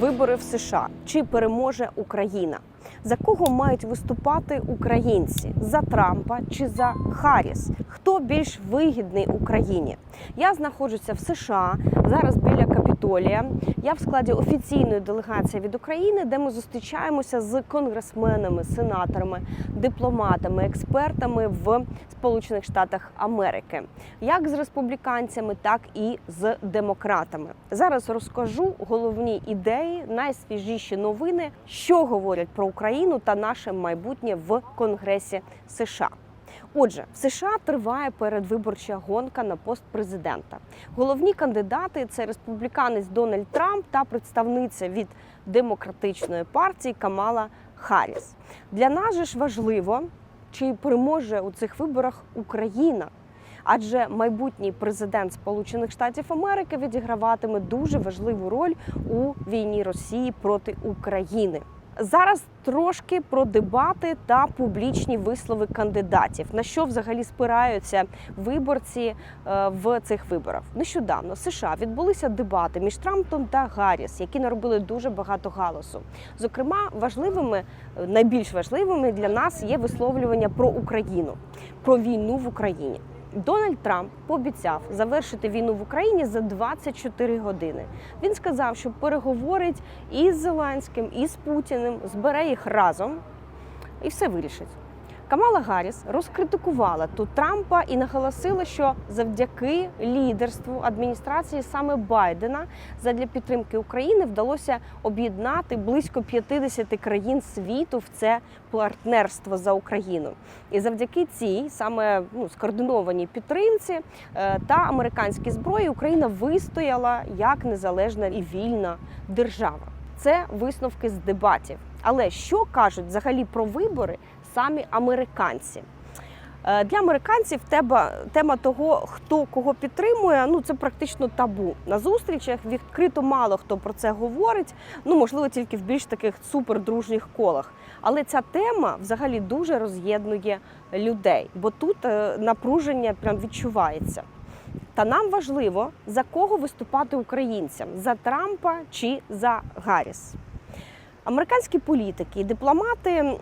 Вибори в США. Чи переможе Україна? За кого мають виступати українці? За Трампа чи за Харріс? Хто більш вигідний Україні? Я знаходжуся в США зараз біля Капітолія. Я в складі офіційної делегації від України, де ми зустрічаємося з конгресменами, сенаторами, дипломатами, експертами в Сполучених Штатах Америки, як з республіканцями, так і з демократами. Зараз розкажу головні ідеї, найсвіжіші новини, що говорять про Україну та наше майбутнє в Конгресі США. Отже, в США триває передвиборча гонка на пост президента. Головні кандидати це республіканець Дональд Трамп та представниця від демократичної партії Камала Харріс. Для нас же ж важливо, чи переможе у цих виборах Україна. Адже майбутній президент Сполучених Штатів Америки відіграватиме дуже важливу роль у війні Росії проти України. Зараз трошки про дебати та публічні вислови кандидатів. На що взагалі спираються виборці е, в цих виборах? Нещодавно в США відбулися дебати між Трампом та Гарріс, які наробили дуже багато галасу. Зокрема, важливими, е, найбільш важливими для нас є висловлювання про Україну, про війну в Україні. Дональд Трамп пообіцяв завершити війну в Україні за 24 години. Він сказав, що переговорить із Зеленським, і з Путіним, збере їх разом і все вирішить. Камала Гарріс розкритикувала тут Трампа і наголосила, що завдяки лідерству адміністрації саме Байдена задля підтримки України вдалося об'єднати близько 50 країн світу в це партнерство за Україну. І завдяки цій саме ну, скоординованій підтримці е, та американській зброї Україна вистояла як незалежна і вільна держава. Це висновки з дебатів. Але що кажуть взагалі про вибори самі американці? Е, Для американців тема, тема того, хто кого підтримує, ну це практично табу. На зустрічах відкрито мало хто про це говорить. Ну можливо, тільки в більш таких супердружніх колах. Але ця тема взагалі дуже роз'єднує людей, бо тут е, напруження прям відчувається. Та нам важливо за кого виступати українцям: за Трампа чи за Гарріс. Американські політики і дипломати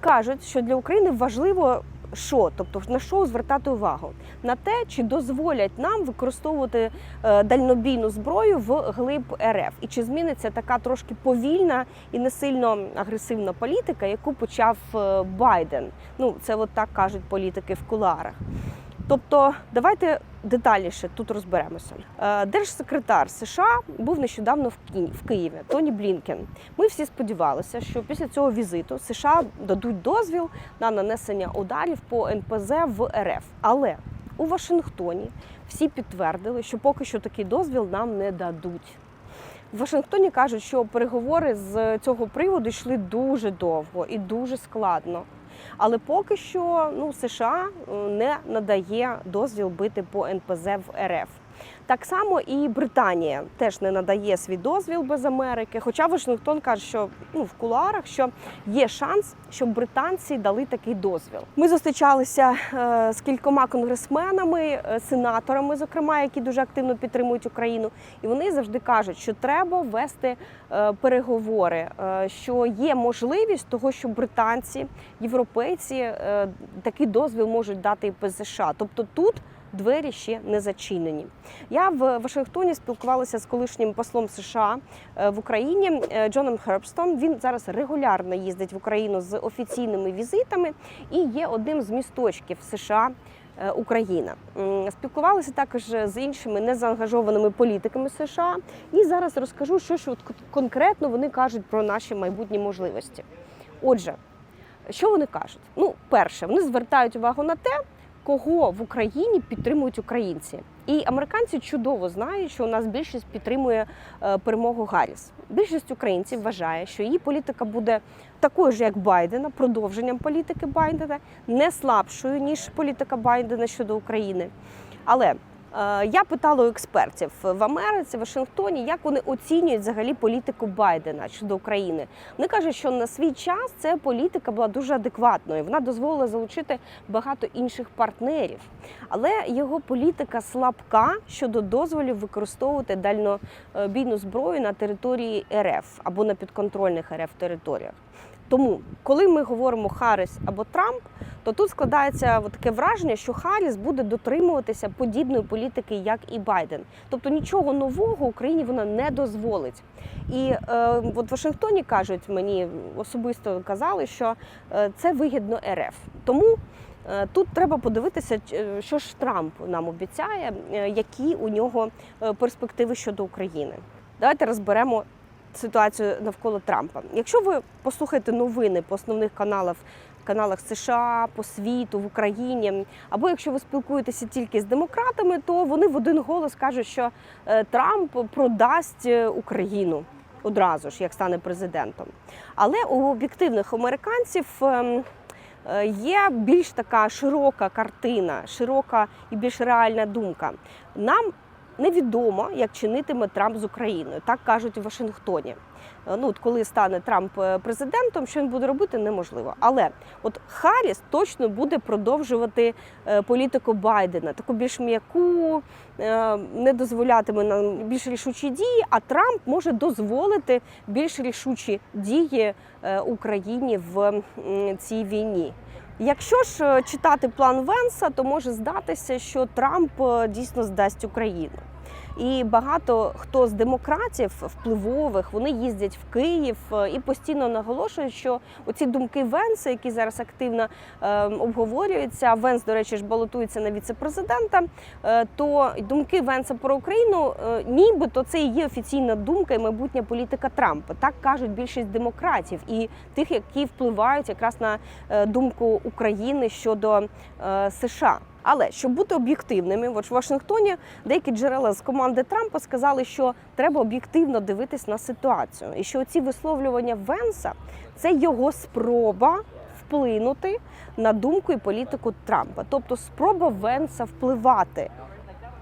кажуть, що для України важливо що, тобто на що звертати увагу? На те, чи дозволять нам використовувати е, дальнобійну зброю в глиб РФ, і чи зміниться така трошки повільна і не сильно агресивна політика, яку почав е, Байден. Ну це от так кажуть політики в кулуарах. Тобто, давайте детальніше тут розберемося. Е, Держсекретар США був нещодавно в Ки- в Києві Тоні Блінкен. Ми всі сподівалися, що після цього візиту США дадуть дозвіл на нанесення ударів по НПЗ в РФ. Але у Вашингтоні всі підтвердили, що поки що такий дозвіл нам не дадуть. В Вашингтоні кажуть, що переговори з цього приводу йшли дуже довго і дуже складно. Але поки що ну, США е, не надає дозвіл бити по НПЗ в РФ. Так само і Британія теж не надає свій дозвіл без Америки. Хоча Вашингтон каже, що ну в кулуарах що є шанс, щоб британці дали такий дозвіл. Ми зустрічалися е, з кількома конгресменами, е, сенаторами, зокрема, які дуже активно підтримують Україну, і вони завжди кажуть, що треба вести е, переговори, що є можливість того, що британці, європейці такий дозвіл можуть дати і без США. Тобто тут двері ще не зачинені. Я в Вашингтоні спілкувалася з колишнім послом США е, в Україні е, Джоном Хербстон. Він зараз регулярно їздить в Україну з офіційними візитами і є одним з місточків США. е, Україна спілкувалися також з іншими незаангажованими політиками США, і зараз розкажу, що ж конкретно вони кажуть про наші майбутні можливості. Отже, що вони кажуть? Ну, перше, вони звертають увагу на те, кого в Україні підтримують українці. І американці чудово знають, що у нас більшість підтримує е, перемогу Гарріс. Більшість українців вважає, що її політика буде такою ж, як Байдена, продовженням політики Байдена, не слабшою ніж політика Байдена щодо України. Але Я питала у експертів в Америці, Вашингтоні, як вони оцінюють взагалі політику Байдена щодо України. Вони кажуть, що на свій час ця політика була дуже адекватною. Вона дозволила залучити багато інших партнерів. Але його політика слабка щодо дозволів використовувати дальнобійну зброю на території РФ або на підконтрольних РФ територіях. Тому, коли ми говоримо Харріс або Трамп, то тут складається таке враження, що Харріс буде дотримуватися подібної політики, як і Байден. Тобто нічого нового Україні вона не дозволить. І е, от в Вашингтоні кажуть мені особисто казали, що е, це вигідно РФ. Тому е, тут треба подивитися, що ж Трамп нам обіцяє, е, які у нього е, перспективи щодо України. Давайте розберемо ситуацію навколо Трампа. Якщо ви послухаєте новини по основних каналах, каналах США, по світу, в Україні, або якщо ви спілкуєтеся тільки з демократами, то вони в один голос кажуть, що е, Трамп продасть е, Україну одразу ж, як стане президентом. Але у об'єктивних американців. ем, е, Є більш така широка картина, широка і більш реальна думка. Нам невідомо, як чинитиме Трамп з Україною. Так кажуть у Вашингтоні. Е, Ну, от коли стане Трамп е, президентом, що він буде робити, неможливо. Але от Харріс точно буде продовжувати е, політику Байдена, таку більш м'яку, не дозволятиме нам більш рішучі дії. А Трамп може дозволити більш рішучі дії Україні в цій війні. Якщо ж е, читати план Венса, то може здатися, що Трамп е, дійсно здасть Україну. І багато хто з демократів впливових вони їздять в Київ е, і постійно наголошують, що оці думки Венса, які зараз активно е, обговорюються, Венс, до речі, ж балотується на віце-президента. е, то думки Венса про Україну, е, нібито це і є офіційна думка і майбутня політика Трампа. Так кажуть більшість демократів і тих, які впливають якраз на е, думку України щодо е, США. Але щоб бути об'єктивними, в Вашингтоні деякі джерела з команди Трампа сказали, що треба об'єктивно дивитись на ситуацію, і що ці висловлювання Венса це його спроба вплинути на думку і політику Трампа, тобто спроба Венса впливати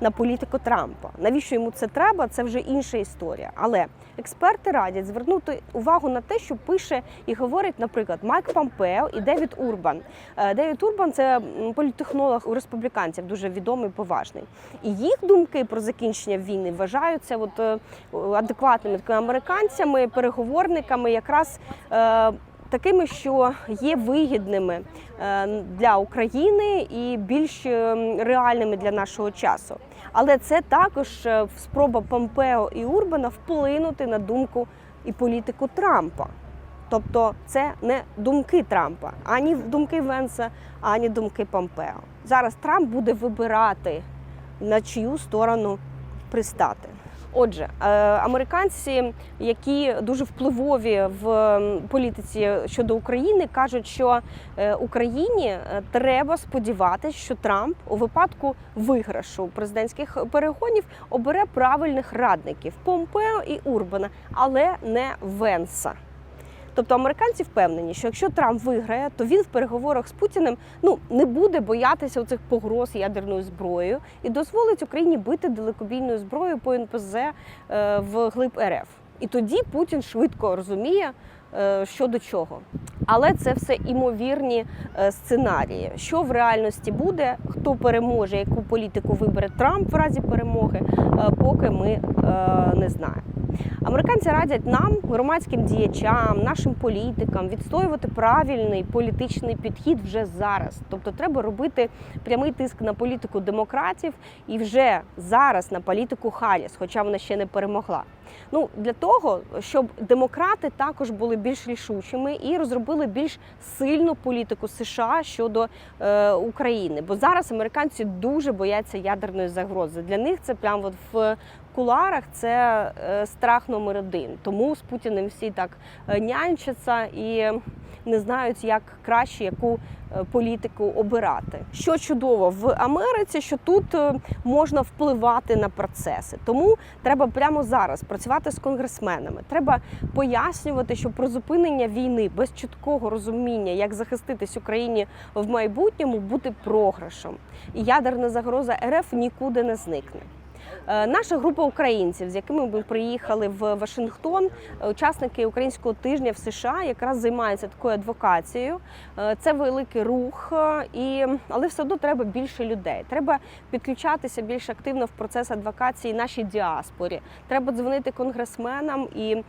на політику Трампа. Навіщо йому це треба? Це вже інша історія. Але експерти радять звернути увагу на те, що пише і говорить, наприклад, Майк Помпео і Девід Урбан. Е, Девід Урбан це м, політтехнолог у республіканців, дуже відомий, поважний. І їх думки про закінчення війни вважаються от, е, адекватними американцями, переговорниками, якраз. е, Такими, що є вигідними для України і більш е, реальними для нашого часу. Але це також е, спроба Помпео і Урбана вплинути на думку і політику Трампа. Тобто це не думки Трампа, ані думки Венса, ані думки Помпео. Зараз Трамп буде вибирати на чию сторону пристати. Отже, е, американці, які дуже впливові в політиці щодо України, кажуть, що е, Україні е, треба сподіватися, що Трамп у випадку виграшу президентських перегонів обере правильних радників Помпео і Урбана, але не Венса. Тобто американці впевнені, що якщо Трамп виграє, то він в переговорах з Путіним ну не буде боятися оцих погроз ядерною зброєю і дозволить Україні бити далекобійною зброєю по НПЗ е, в глиб РФ. І тоді Путін швидко розуміє, е, що до чого. Але це все імовірні е, сценарії. Що в реальності буде, хто переможе, яку політику вибере Трамп в разі перемоги, поки ми не знаємо. Американці радять нам, громадським діячам, нашим політикам, відстоювати правильний політичний підхід вже зараз. Тобто, треба робити прямий тиск на політику демократів і вже зараз на політику Харріс, хоча вона ще не перемогла. Ну для того, щоб демократи також були більш рішучими і розробили більш сильну політику США щодо е, України. Бо зараз американці дуже бояться ядерної загрози. Для них це прямо в куларах це е, страх номер один. Тому з Путіним всі так е, нянчаться і не знають, як краще яку е, політику обирати. Що чудово в Америці, що тут можна впливати на процеси. Тому треба прямо зараз працювати з конгресменами. Треба пояснювати, що про зупинення війни без чіткого розуміння, як захиститись Україні в майбутньому, буде програшем. І ядерна загроза РФ нікуди не зникне. Е, Наша група українців, з якими ми приїхали в Вашингтон, е, учасники українського тижня в США, якраз займаються такою адвокацією. Е, Це великий рух, і але все одно треба більше людей. Треба підключатися більш активно в процес адвокації нашій діаспорі. Треба дзвонити конгресменам і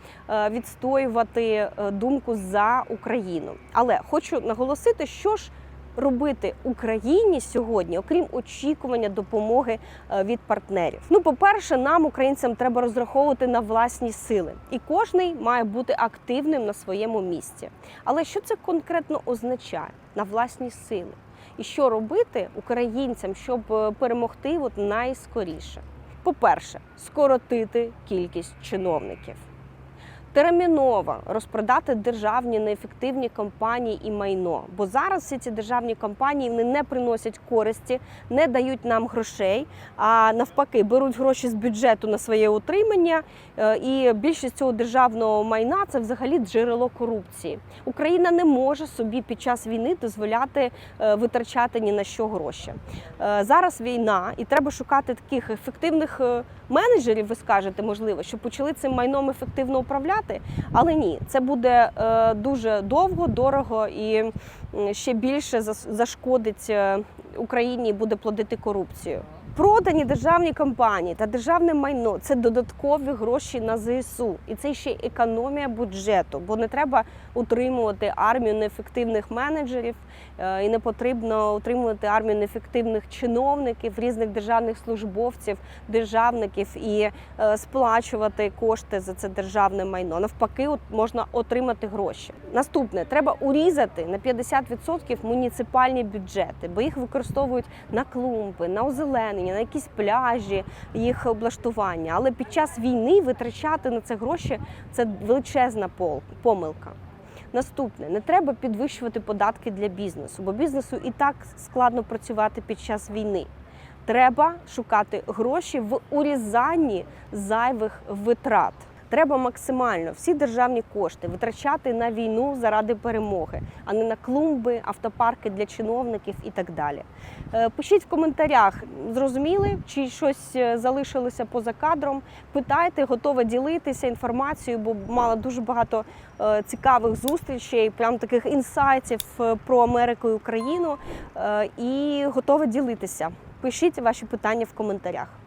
відстоювати думку за Україну. Але хочу наголосити, що ж робити Україні сьогодні, окрім очікування допомоги е, від партнерів. Ну, по-перше, нам, українцям, треба розраховувати на власні сили, і кожний має бути активним на своєму місці. Але що це конкретно означає на власні сили? І що робити українцям, щоб е, перемогти от найскоріше? По-перше, скоротити кількість чиновників. Терміново розпродати державні неефективні компанії і майно. Бо зараз всі ці державні компанії вони не приносять користі, не дають нам грошей, а навпаки, беруть гроші з бюджету на своє утримання. Е, І більшість цього державного майна це взагалі джерело корупції. Україна не може собі під час війни дозволяти е, витрачати ні на що гроші. Е, Зараз війна, і треба шукати таких ефективних менеджерів. Ви скажете, можливо, що почали цим майном ефективно управляти. Але ні, це буде е, дуже довго, дорого і ще більше зашкодить е, Україні і буде плодити корупцію. Продані державні компанії та державне майно це додаткові гроші на ЗСУ, і це ще економія бюджету, бо не треба утримувати армію неефективних менеджерів е, і не потрібно утримувати армію неефективних чиновників, різних державних службовців, державників і е, сплачувати кошти за це державне майно. Навпаки, от можна отримати гроші. Наступне треба урізати на 50% муніципальні бюджети, бо їх використовують на клумби, на озеленення, на якісь пляжі, їх облаштування. Але під час війни витрачати на це гроші це величезна помилка. Наступне не треба підвищувати податки для бізнесу, бо бізнесу і так складно працювати під час війни. Треба шукати гроші в урізанні зайвих витрат. Треба максимально всі державні кошти витрачати на війну заради перемоги, а не на клумби, автопарки для чиновників і так далі. Е, Пишіть в коментарях, зрозуміли, чи щось е, залишилося поза кадром. Питайте, готова ділитися інформацією, бо мала дуже багато е, цікавих зустрічей, прям таких інсайтів про Америку і Україну. І готова ділитися. Пишіть ваші питання в коментарях.